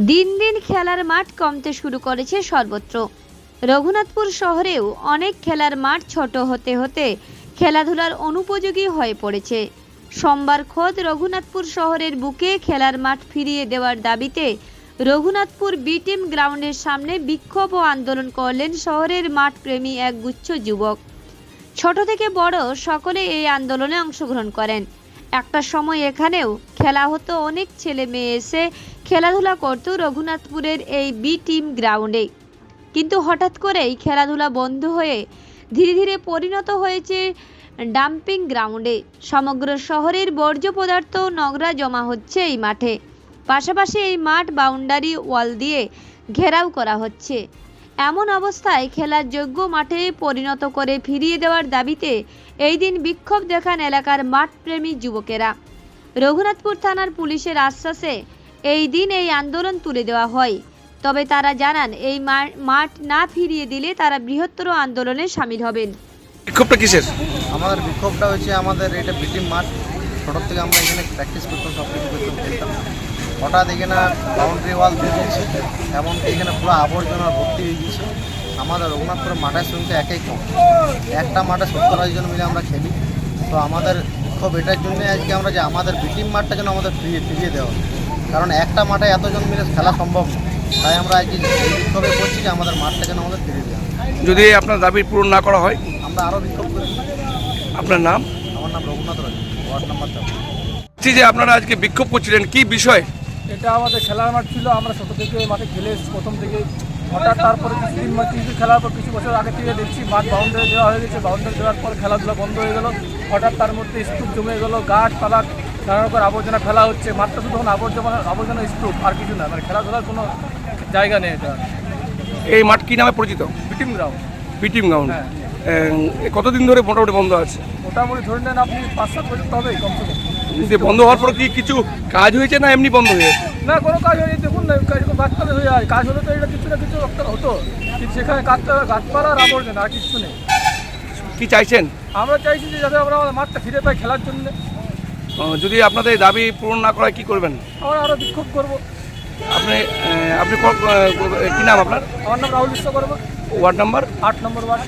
দিন দিন খেলার মাঠ কমতে শুরু করেছে সর্বত্র। রঘুনাথপুর শহরেও অনেক খেলার মাঠ ছোট হতে হতে খেলাধুলার অনুপযোগী হয়ে পড়েছে। সোমবার খোদ রঘুনাথপুর শহরের বুকে খেলার মাঠ ফিরিয়ে দেওয়ার দাবিতে রঘুনাথপুর বি টিম গ্রাউন্ডের সামনে বিক্ষোভ ও আন্দোলন করলেন শহরের মাঠপ্রেমী এক গুচ্ছ যুবক। ছোট থেকে বড় সকলে এই আন্দোলনে অংশগ্রহণ করেন। একটা সময় এখানেও খেলা হতো। অনেক ছেলে মেয়ে এসে খেলাধুলা করত রঘুনাথপুরের এই বি টিম গ্রাউন্ডে কিন্তু হঠাৎ করেই খেলাধুলা বন্ধ হয়ে ধীরে ধীরে পরিণত হয়েছে ডাম্পিং গ্রাউন্ডে সমগ্র শহরের বর্জ্য পদার্থ নোংরা জমা হচ্ছে এই মাঠে। পাশাপাশি এই মাঠ বাউন্ডারি ওয়াল দিয়ে ঘেরাও করা হচ্ছে। এমন অবস্থায় খেলার যোগ্য মাঠে পরিণত করে ফিরিয়ে দেওয়ার দাবিতে এই দিন বিক্ষোভ দেখান এলাকার মাঠপ্রেমী যুবকেরা। রঘুনাথপুর থানার পুলিশের আশ্বাসে এই দিন এই আন্দোলন তুলে দেওয়া হয়। তবে তারা জানান এই মাঠ না ফিরিয়ে দিলে তারা বৃহত্তর আন্দোলনে সামিল হবেন। বিক্ষোভটা কিসের? আমাদের বিক্ষোভটা হচ্ছে আমাদের এটা বিটিম মাঠ। ছোটোর থেকে আমরা এখানে প্র্যাকটিস করতাম সব কিছু করতাম। খেলতাম হঠাৎ এখানে বাউন্ডারি ওয়াল দিয়ে দিচ্ছে এমনকি এখানে পুরো আবর্জনা ভর্তি হয়ে গেছে। আমাদের রঘুনাথপুরের মাঠের সংখ্যা একই কম। একটা মাঠে সত্তর আশি জন মিলে আমরা খেলি। তো আমাদের বিক্ষোভ এটার জন্যই আজকে আমরা যে আমাদের বিটিম মাঠটা যেন আমাদের ফিরিয়ে ফিরিয়ে দেওয়া। কারণ একটা মাঠে এতজন মিলে খেলা সম্ভব তাই আমরা আজকে বিক্ষোভে করছি যে আমাদের মাঠটা যেন আমাদের ফিরিয়ে দেওয়া যদি আপনার দাবি পূরণ না করা হয়? আমরা আরও বিক্ষোভ করি। আপনার নাম? আমার নাম রঘুনাথ রায়। ওয়ার্ড নাম্বার যে আপনারা আজকে বিক্ষোভ করছিলেন। কি বিষয়? এটা আমাদের খেলার মাঠ ছিল আমরা ছোটো থেকে মাঠে খেলে প্রথম থেকে। হঠাৎ তারপরে কিছুদিন কিছু খেলার পর কিছু বছর আগে থেকে দেখছি মাঠ বাউন্ডারি দেওয়া হয়ে গেছে। বাউন্ডারি দেওয়ার পর খেলাধুলা বন্ধ হয়ে গেল। হঠাৎ তার মধ্যে স্তূপ জমে গেল গাছ পালা নানা রকম আবর্জনা ফেলা হচ্ছে। মাঠটা শুধু এখন আবর্জনা আবর্জনা স্তূপ আর কিছু না। মানে খেলাধুলার কোনো জায়গা নেই এটা। এই মাঠ কি নামে পরিচিত? ফিটিং গ্রাউন্ড পিটিম গ্রাউন্ড হ্যাঁ। কতদিন ধরে মোটামুটি বন্ধ আছে? মোটামুটি ধরে নেন আপনি পাঁচ সাত বছর তো হবেই কমসে কম। যে বন্ধ হওয়ার পর কি কিছু কাজ হয়েছে না এমনি বন্ধ হয়ে গেছে? না কোনো কাজ হয়নি। দেখুন না কাজ গাছপালা হয়ে যায়। কাজ হলে তো এটা কিছু না কিছু একটা হতো। কিন্তু সেখানে গাছটা গাছপালা আর আবর্জনা আর কিছু নেই। কি চাইছেন? আমরা চাইছি যে যাতে আমরা আমাদের মাঠটা ফিরে পাই খেলার জন্য। যদি আপনাদের দাবি পূরণ না করায় কি করবেন? আমরা আরও বিক্ষোভ করব। আপনি আপনি কি নাম আপনার? আমার নাম রাহুল বিশ্বকর্মা। Ward number? আট নম্বর ওয়ার্ড।